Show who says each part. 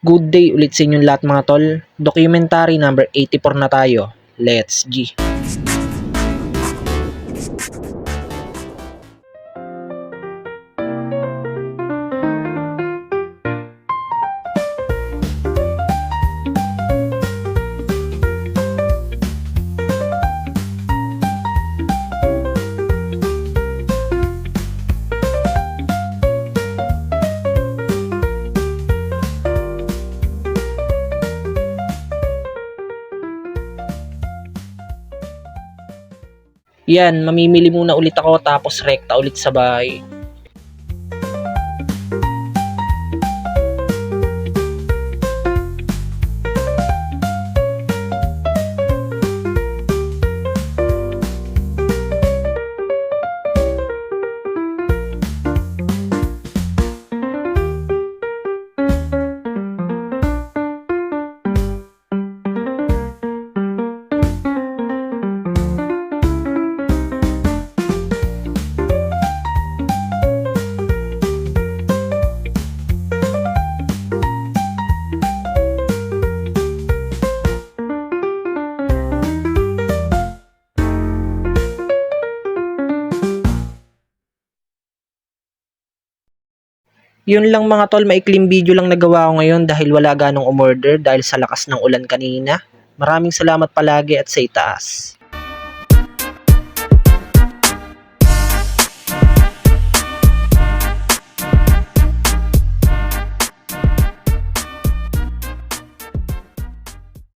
Speaker 1: Good day ulit sa inyong lahat mga tol. Documentary number 84 na tayo. Let's G. Yan, mamimili muna ulit ako tapos rekta ulit sa bahay. Yun lang mga tol, maikling video lang nagawa ko ngayon dahil wala ganong umorder dahil sa lakas ng ulan kanina. Maraming salamat palagi at sa itaas.